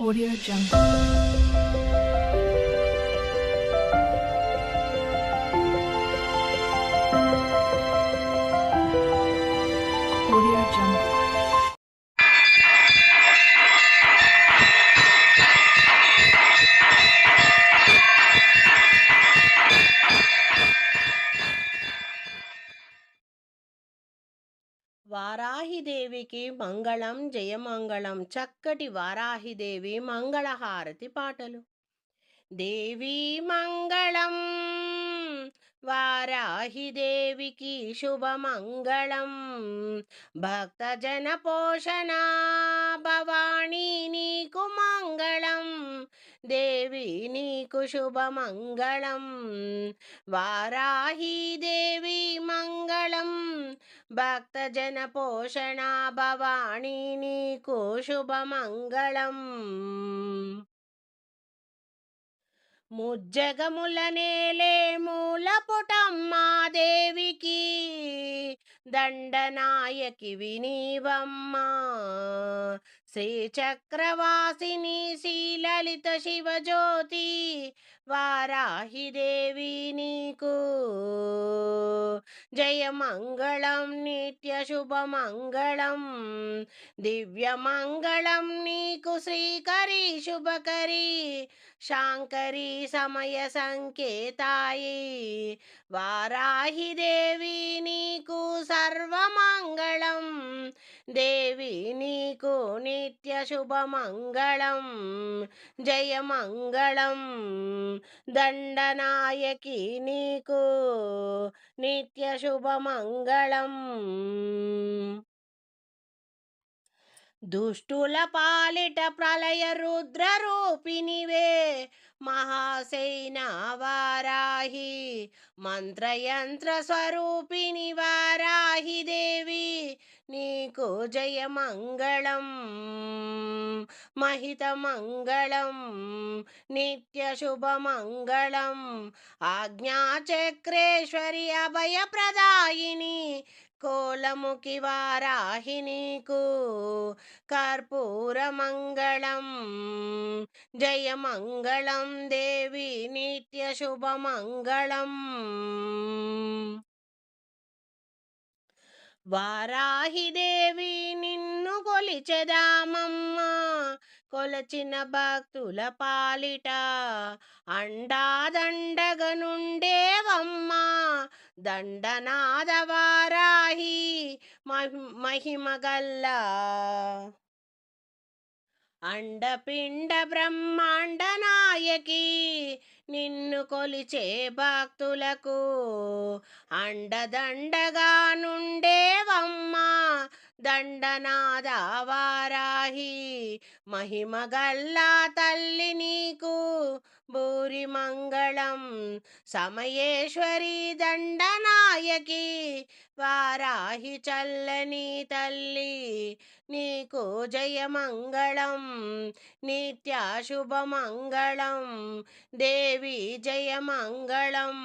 Audio Jungle. వారాహిదేవికి మంగళం జయమంగళం చక్కటి వారాహిదేవి మంగళహారతి పాటలు. దేవి మంగళం వారాహిదేవికి శుభమంగళం భక్తజన పోషణ భవాణి నీకు మంగళం దేవి నీకు శుభమంగళం. వారాహిదేవి మంగళం. భక్తజన పోషణ భవాణి నీకు శుభమంగళం. ముజ్జగముల నేలే మూల పుటమ్మా దేవికి. దండనాయకి వినీవమ్మా. శ్రీచక్రవాసిని శ్రీలలిత శివజ్యోతి వారాహిదేవి నీకు. జయమంగళం నిత్య శుభమంగళం దివ్యమంగళం నీకు. శ్రీకరి శుభకరి శాంకరి సమయ సంకేతాయి వారాహిదేవి నీకు. సర్వమంగళం. దేవి నీకు నిత్య శుభమంగళం. జయమంగళం. దండనాయకి నీకు నిత్య శుభమంగళం. దుష్టుల పాలిట ప్రళయ రుద్ర రూపినివే మహాసేన వారాహి మంత్రయంత్ర స్వరూపిణి వారాహి దేవి నీకు జయమంగళం మహితమంగళం నిత్య శుభమంగళం ఆజ్ఞాచక్రేశ్వరి అభయప్రదాయిని కోలముకి వారాహి నీకు. కర్పూరమంగళం జయమంగళం దేవి నిత్య శుభమంగళం వారాహిదేవి నిన్ను కొలిచెదామమ్మా. కొలచిన భక్తుల పాలిట అండాదండగ నుండేవమ్మా దండనాద వారాహి మహి- మహిమగల్లా. అండపిండ బ్రహ్మాండ నాయకి నిన్ను కొలిచే భక్తులకు అండదండగా నుండేవమ్మా. దండనాద వారాహి మహిమగల్లా తల్లి నీకు భూరి మంగళం సమయేశ్వరి దండనాయకి వారాహి చల్లని తల్లి నీకు జయమంగళం నిత్యాశుభమంగళం దేవి జయమంగళం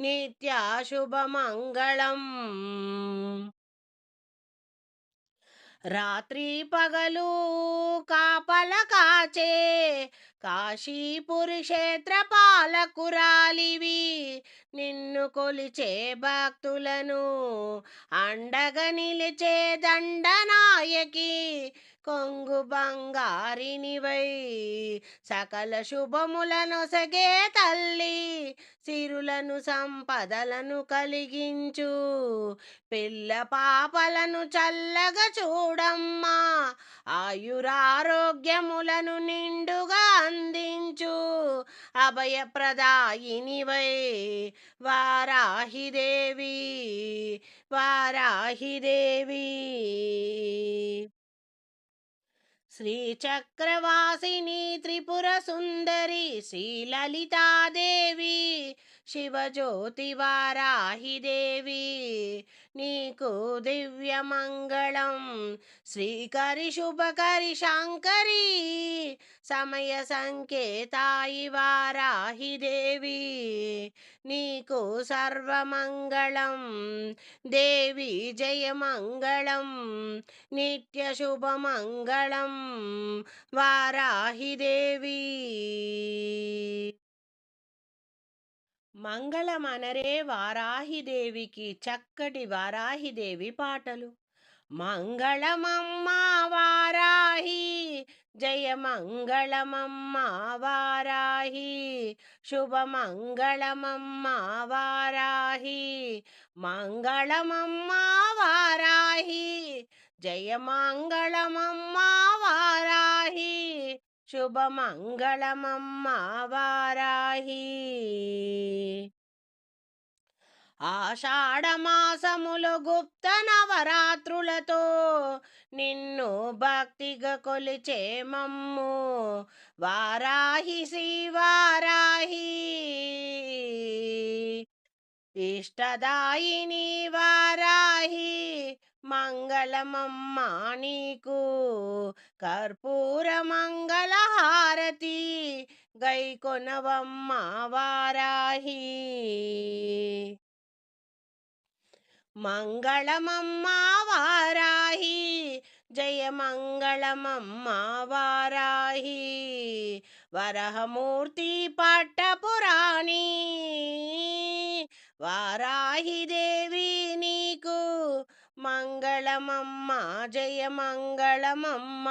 నిత్యాశుభమంగళం. రాత్రి పగలు కాపల కాచే కాశీపురి క్షేత్ర పాలకురాలివి. నిన్ను కొలిచే భక్తులను అండగ నిలిచే దండనాయకి కొంగు బంగారినివై సకల శుభములను సగే తల్లి సిరులను సంపదలను కలిగించు. పిల్ల పాపలను చల్లగా చూడమ్మా ఆయురారోగ్యములను నిండుగా అందించు. అభయప్రదాయినివై వారాహిదేవి వారాహిదేవి. శ్రీచక్రవాసిని త్రిపుర సుందరి శ్రీలలితాదేవి శివజ్యోతి వారాహిదేవి నీకు దివ్యమంగళం. శ్రీకరి శుభకరి శాంకరి సమయ సంకేతాయి వారాహిదేవి నీకు సర్వమంగళం. దేవి జయమంగళం నిత్య శుభమంగళం. వారాహిదేవి. మంగళమనరే వారాహిదేవికి చక్కటి వారాహిదేవి పాటలు. మంగళమమ్మ వారాహి జయ మంగళమమ్మ వారాహి శుభమంగళమమ్మ వారాహి మంగళమమ్మ వారాహి జయ మంగళమమ్మ వారాహి శుభమంగళమమ్మ వారాహి ఆషాఢమాసములు గుప్త నవరాత్రులతో నిన్ను భక్తిగా కొలిచే మమ్ము. వారాహి శ్రీవారాహి. ఇష్టదాయిని వారాహి మంగళమమ్మా నీకు కర్పూర మంగళహారతి గైకొనవమ్మ వారాహి. మంగళమమ్మ వారాహి జయ మంగళమమ్మ వారాహి వరహమూర్తి పట్టపురాణి వారాహి దేవి నీకు మంగళమమ్మ జయ మంగళమమ్మ.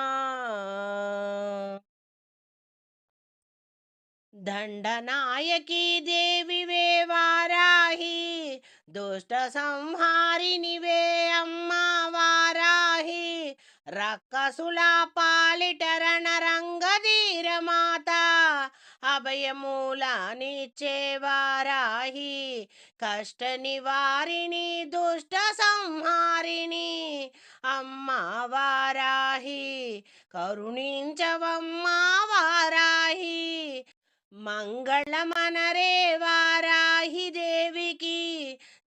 దండనాయకి దేవివే వారాహి దుష్ట సంహారినివే అమ్మ వారాహి. రక్కసుల పాలిట రణరంగధీర మాత అభయమూల నిచ్చే కష్ట నివారిణి దుష్ట సంహారిణి అమ్మ వారాహి కరుణించవమ్మ వారాహి మంగళమనరే వారాహి దేవికి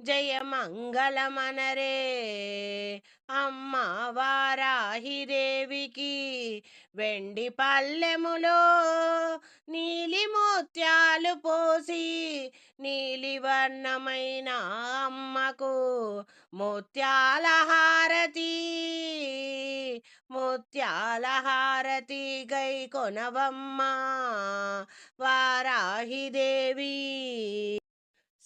జయ మంగళమనరే అమ్మ వారాహిదేవికి వెండి పల్లెములో నీలి ముత్యాలు పోసి నీలివర్ణమైన అమ్మకు ముత్యాల హారతి ముత్యాల హారతి గై కొనవమ్మ వారాహిదేవి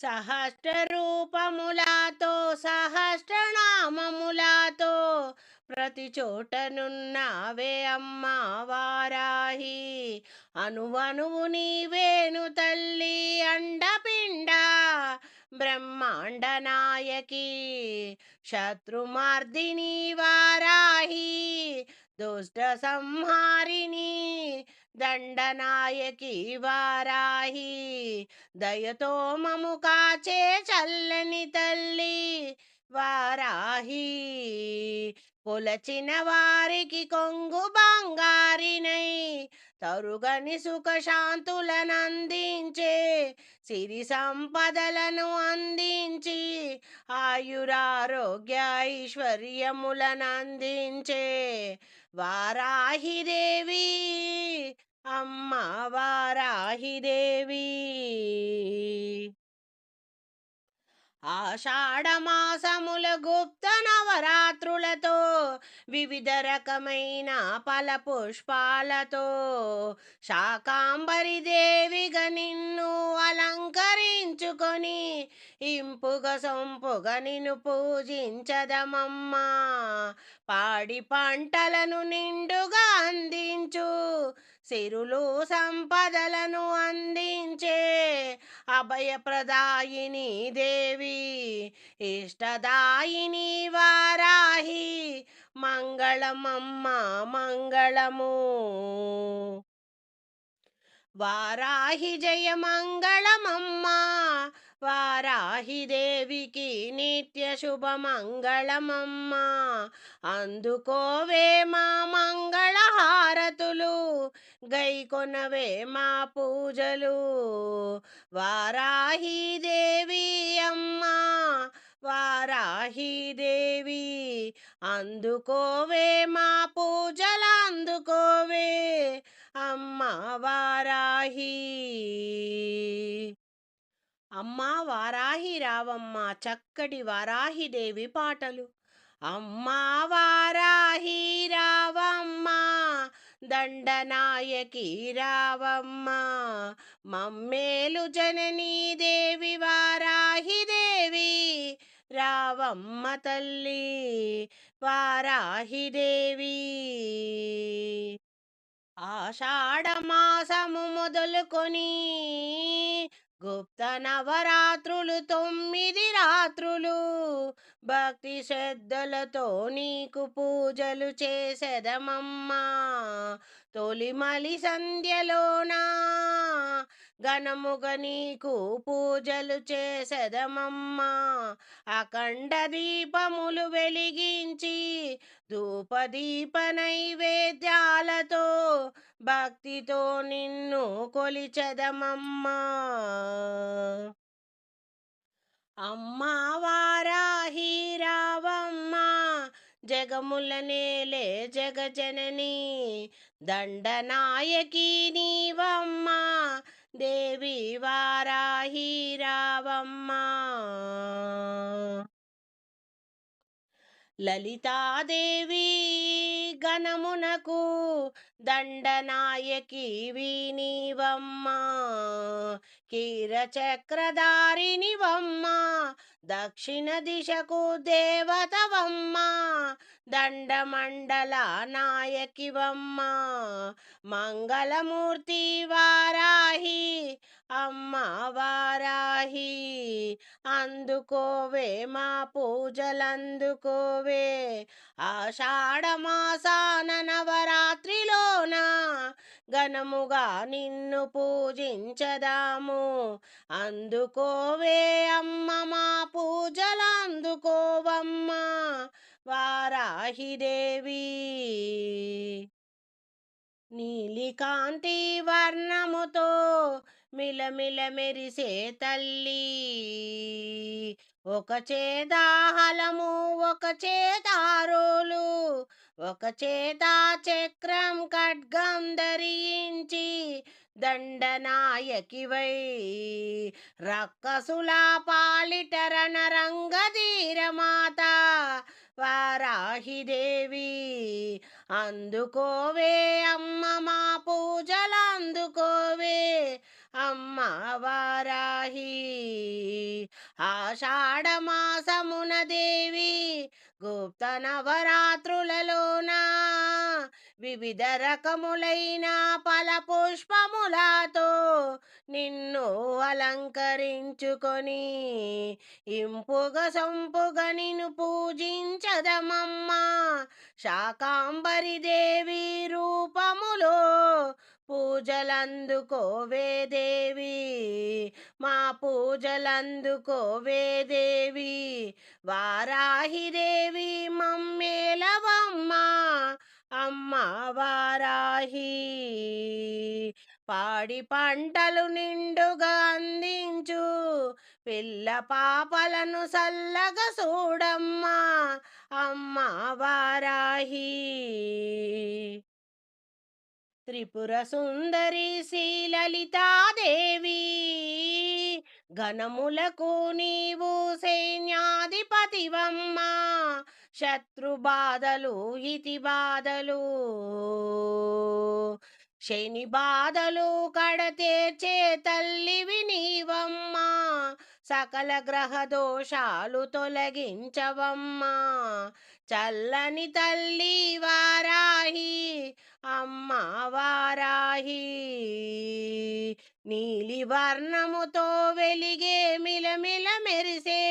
సహస్ర రూపములతో సహస్రనామములతో ప్రతి చోటనున్నావే అమ్మ వారాహి. అనువనువు నీవేను తల్లి అండపిండ బ్రహ్మాండ నాయకి. శత్రుమార్దిని వారాహి దుష్ట సంహారిణి దండనాయకి వారాహి దయతో మము కాచే చల్లని తల్లి వారాహి. కొలచిన వారికి కొంగు బంగారినై తరుగని సుఖశాంతులనందించే సిరి సంపదలను అందించి ఆయురారోగ్య ఐశ్వర్యములనందించే వారాహిదేవి అమ్మ వారాహిదేవి ఆషాఢమాసముల గుప్త నవరాత్రులతో వివిధ రకమైన పల పుష్పాలతో శాకాంబరి దేవిగా నిన్ను అలంకరించుకొని ఇంపుగ సొంపుగ నిన్ను పూజించదమమ్మా. పాడి పంటలను నిండుగా అందించు సిరులు సంపదలను అందించే అభయప్రదాయిని దేవి ఇష్టదాయిని వారాహి మంగళమమ్మ మంగళము. వారాహి జయ మంగళమమ్మా వారాహి దేవికి నిత్య శుభ మంగళమమ్మ అందుకోవే మా మంగళహారతులు గైకొనవే మా పూజలు. వారాహి దేవి అమ్మ వారాహి దేవి అందుకోవే మా పూజలు అందుకోవే. అమ్మ వారాహి అమ్మా వారాహి రావమ్మ చక్కటి వారాహిదేవి పాటలు. అమ్మా వారాహి రావమ్మ దండనాయకి రావమ్మ మమ్మేలు జననీ దేవి వారాహి దేవి రావమ్మ తల్లి వారాహిదేవి. ఆషాఢమాసము మొదలుకొని గుప్త నవరాత్రులు తొమ్మిది రాత్రులు భక్తి శ్రద్ధలతో నీకు పూజలు చేసెదమమ్మా. తొలిమలి సంధ్యలోనా ఘనముగ నీకు పూజలు చేసెదమమ్మా. అఖండ దీపములు వెలిగించి ధూపదీప నైవేద్యాలతో భక్తితో నిన్ను కొలిచెదమమ్మా. అమ్మా వారాహి రావమ్మ జగముల జగజనని దండనాయకి నీవమ్మ దేవి వారాహి రావమ్మ లలితాదేవి గణమునకు దండనాయకి నీవమ్మ కీరచక్రధారినివమ్మ దక్షిణ దిశకు దేవతవమ్మ. దండమండల నాయకివమ్మ. మంగళమూర్తి వారాహి. అమ్మ వారాహి. అందుకోవే మా పూజలందుకోవే. ఆషాఢమాసాన నవరాత్రిలోన ఘనముగా నిన్ను పూజించదాము. అందుకోవే అమ్మ మా పూజలందుకోవమ్మ. వారాహిదేవి. నీలికాంతి వర్ణముతో మిలమిల మెరిసే తల్లి. ఒక చేదాహలము ఒక చేదారోలు ఒక చేత చక్రం ఖడ్గం ధరించి దండనాయకివై రక్కసుల పాలిట రణరంగధీరమాత వారాహిదేవి. అందుకోవే అమ్మ మా పూజలు అందుకోవే అమ్మ వారాహి. ఆషాఢమాసమున దేవి గుప్త నవరాత్రులలోన వివిధ రకములైన పల పుష్పములతో నిన్ను అలంకరించుకొని ఇంపుగ సొంపుగ నిన్ను పూజించదమమ్మా. శాకాంబరి దేవి రూపములో పూజలందుకోవే దేవి మా పూజలందుకోవే దేవి వారాహిదేవి మమ్మేలవమ్మ అమ్మ వారాహి. పాడి పంటలు నిండుగా అందించు. పిల్ల పాపలను సల్లగా చూడమ్మా అమ్మ వారాహి. త్రిపుర సుందరి శ్రీలలితాదేవి ఘనములకు నీవు సైన్యాధిపతివమ్మా శత్రు బాధలు ఇతి బాధలు. శని బాధలు కడతేర్చే తల్లివి నీవమ్మా సకల గ్రహ దోషాలు తొలగించవమ్మా. చల్లని తల్లి వారాహి అమ్మ వారాహి. నీలి వర్ణముతో వెలిగే మిలమిల మెరిసే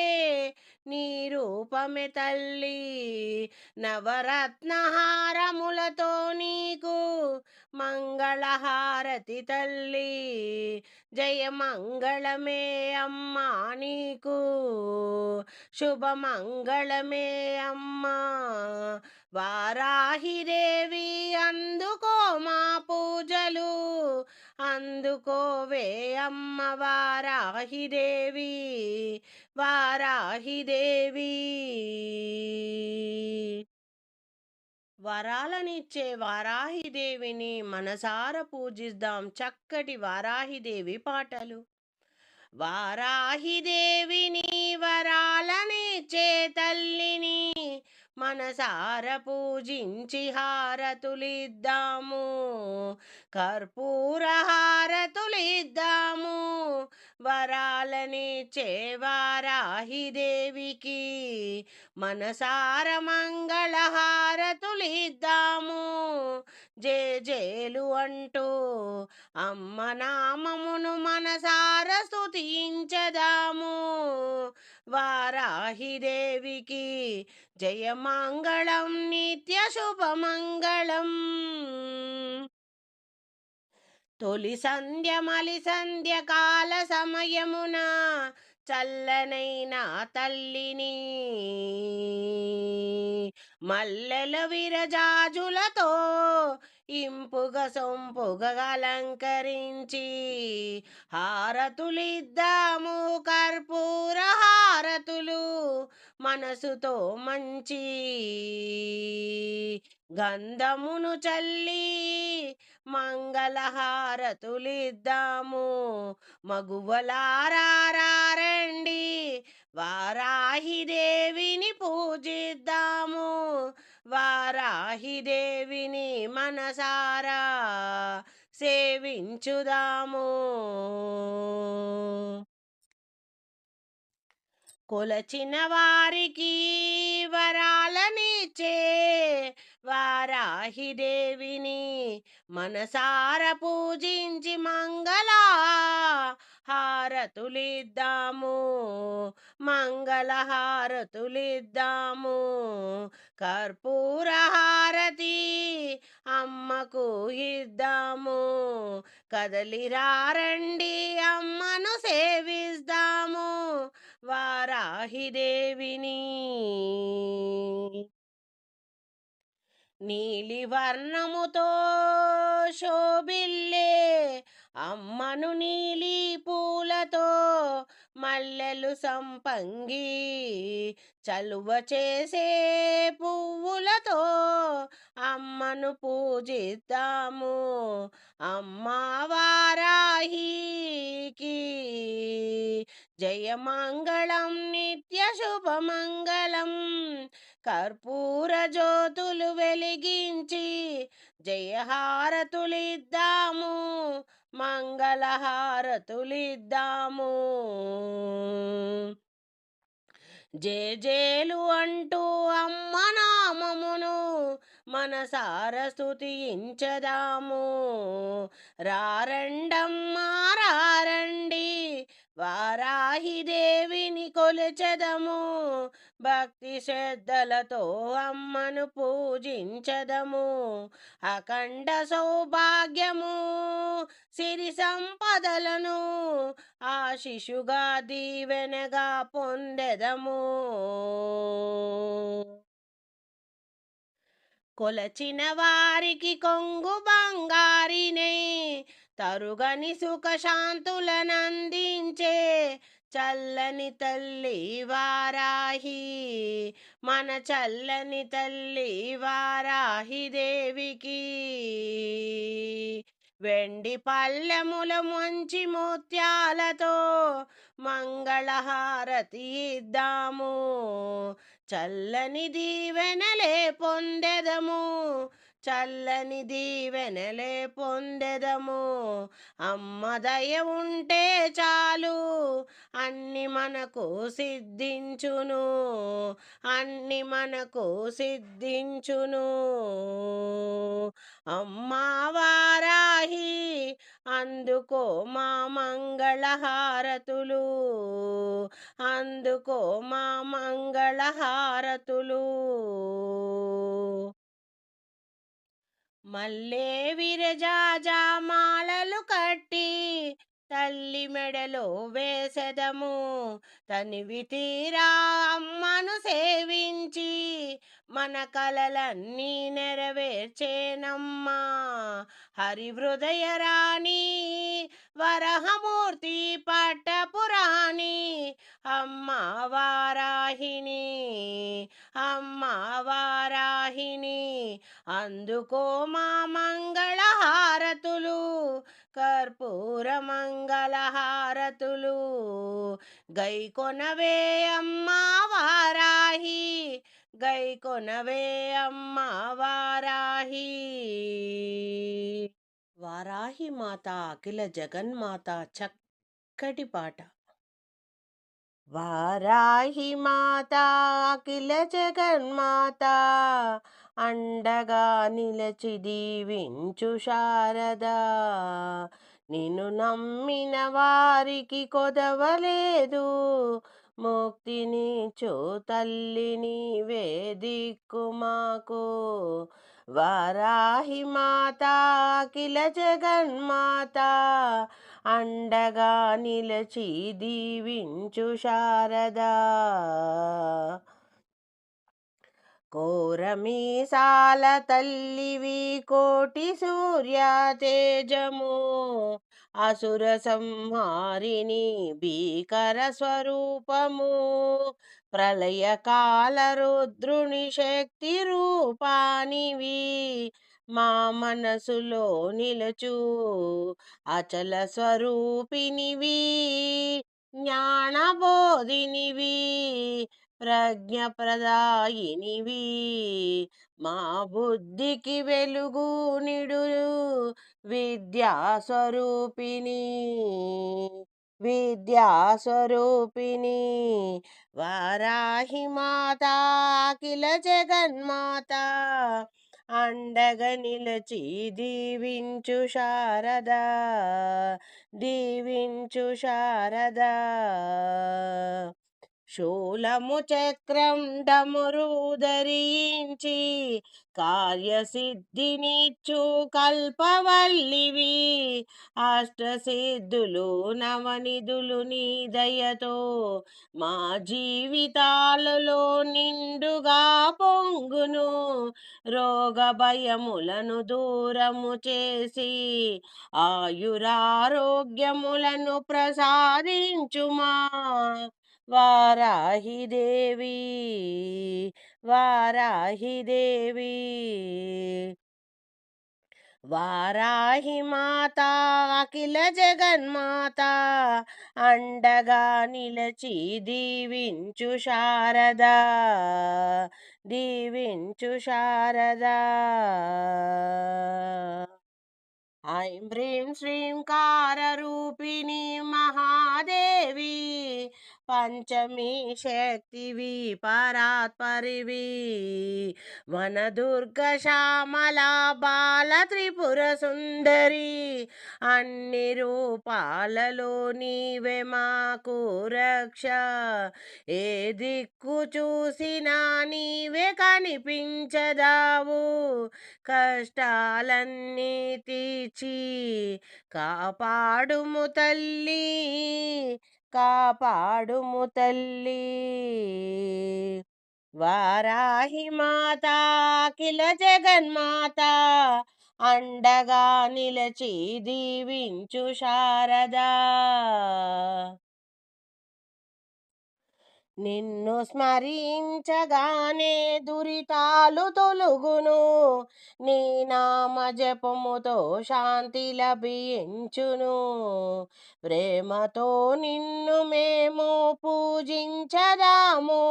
నీ రూపమే తల్లి. నవరత్నహారములతో నీకు మంగళహారతి తల్లి. జయ మంగళమే అమ్మా నీకు. శుభమంగళమే అమ్మా. వారాహిదేవి అందుకో మా పూజలు. అందుకోవే అమ్మ వారాహిదేవి వారాహిదేవి వరాలనిచ్చే వారాహిదేవిని మనసార పూజిద్దాం చక్కటి వారాహిదేవి పాటలు. వారాహిదేవిని వరాలనిచ్చే తల్లిని మనసార పూజించి హారతులిద్దాము. కర్పూర హారతులిద్దాము వరాలనిచ్చే వారాహిదేవికి మనసార మంగళ హారతులిద్దాము జే జేలు అంటూ అమ్మ నామమును మనసార స్తుతించదాము. వారాహిదేవికి జయమంగళం నిత్య శుభమంగళం. తొలి సంధ్య మలి సంధ్య కాల సమయమున చల్లనైన తల్లిని మల్లెల విరజాజులతో ఇంపుగ సొంపుగా అలంకరించి హారతులిద్దాము కర్పూర హారతులు మనసుతో మంచి గంధమును చల్లి మంగళహారతులిద్దాము. మగువలారండి వారాహిదేవిని పూజిద్దాము. వారాహిదేవిని మనసారా సేవించుదాము. కొలచిన వారికి వరాలనిచ్చే వారాహిదేవిని మనసార పూజించి మంగళ హారతులిద్దాము మంగళ హారతులిద్దాము కర్పూర హారతి అమ్మకు ఇద్దాము కదలిరారండి అమ్మను సేవిస్తాము వారాహిదేవిని. నీలి వర్ణముతో శోభిల్లే అమ్మను నీలి పూలతో మల్లెలు సంపంగి చలువ చేసే పువ్వులతో అమ్మను పూజిద్దాము. అమ్మా వారాహికి జయమంగళం నిత్య శుభమంగళం కర్పూర జ్యోతులు వెలిగించి జయహారతులిద్దాము. మంగళహారతులిద్దాము. జేజేలు అంటూ అమ్మ నామమును మనసార స్తుతించదాము రారండమ్మా రారండి వారాహిదేవిని కొలచదము. భక్తి శ్రద్ధలతో అమ్మను పూజించదము. అఖండ సౌభాగ్యము సిరి సంపదలను ఆశిషుగా దీవెనగా పొందెదము. కొలచిన వారికి కొంగు బంగారినే తరుగని సుఖశాంతులనందించే చల్లని తల్లి వారాహి మన చల్లని తల్లి వారాహి దేవికి. వెండి పల్లెముల మంచి ముత్యాలతో మంగళహారతి ఇద్దాము. చల్లని దీవెనలే పొందెదము. చల్లని దీవెనలే పొందెదము. అమ్మ దయ ఉంటే చాలు అన్ని మనకు సిద్ధించును. అన్ని మనకు సిద్ధించును. అమ్మా వారాహి అందుకో మా మంగళహారతులు. అందుకో మా మంగళహారతులు. మల్లే విరజాజామాలలు కట్టి తల్లి మెడలో వేసెదము. తనివి తీరా అమ్మను సేవించి మన కలలన్నీ నెరవేర్చేనమ్మా. హరిహృదయ రాణి వరహమూర్తి పట్టపురాణి అమ్మ వారాహిణి అమ్మ వారాహిణి అందుకో మా మంగళ హారతులు కర్పూర మంగళహారతులు గైకొనవే గై అమ్మా వారాహి గై కొనవే వారాహి. వారాహి మాత అఖిల జగన్మాత చక్కటి పాట. వారాహి మాత అఖిల జగన్మాత అండగా నిలచి దీవించు శారద. నిన్ను నమ్మిన వారికి కొదవలేదు ముక్తిని చో తల్లి నీవే మాకు. వారాహి మాత అఖిల జగన్మాత అండగా నిలచి దీవించు శారదా. కోరమీసాల తల్లివి కోటి సూర్య తేజము అసుర సంహారిణి భీకర స్వరూపము ప్రళయకాల రుద్రుని శక్తి రూపానివి మా మనసులో నిలచు అచల స్వరూపినివి జ్ఞానబోధినివి ప్రజ్ఞప్రదాయినివి. మా బుద్ధికి వెలుగు నిడు విద్యా స్వరూపిణి. విద్యా స్వరూపిణి. వారాహి మాత అఖిల జగన్మాత. అండగ నిలచి దీవించు శారద. దీవించు శారద. శూలము చక్రం డమురుదరించి కార్యసిద్ధినిచ్చు కల్పవల్లివి. అష్టసిద్ధులు నవనిధులు నీ దయతో మా జీవితాలలో నిండుగా పొంగును. రోగ భయములను దూరము చేసి ఆయురారోగ్యములను ప్రసాదించుమా. వారాహి దేవి వారాహి దేవి. వారాహి మాత అఖిల జగన్మాత అండగా నిలచి దీవించు శారద దీవించు శారద. ఐం హ్రీం శ్రీంకారూపిణి మహాదేవి పంచమి శక్తివి పరాత్పరివి. వనదుర్గ శ్యామల బాల త్రిపుర సుందరి. అన్ని రూపాలలో నీవే మాకు రక్ష. ఏ దిక్కు చూసినా నీవే కనిపించదావు. కష్టాలన్నీ తీర్చి కాపాడుము తల్లి. కాపాడుము తల్లి. వారాహి మాత అఖిల జగన్మాత అండగా నిలచి దీవించు శారదా. నిన్ను స్మరించగానే దురితాలు తొలుగును. నీ నామ జపముతో శాంతి లభించును. ప్రేమతో నిన్ను మేము పూజించదాము.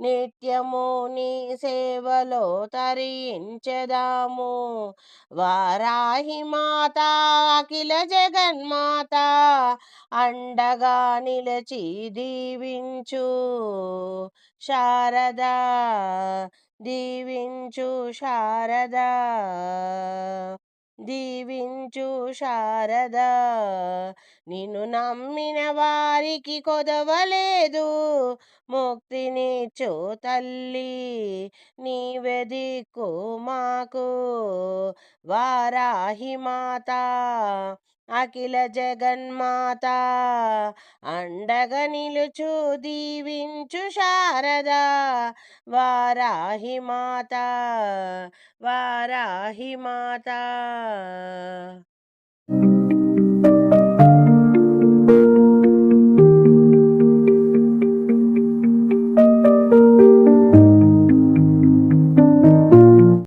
నిత్యము నీ సేవలో తరించదాము. వారాహి మాత అఖిల జగన్మాత అండగా నిలచి దీవించు. శారదా దీవించు శారదా దీవించు శారద. నిన్ను నమ్మిన వారికి కొదవలేదు ముక్తినిచ్చు తల్లి నీవే దిక్కు మాకు. వారాహి మాత అఖిల జగన్మాత అండగా నిలుచు దీవించు శారద వారాహి మాత వారాహి మాత.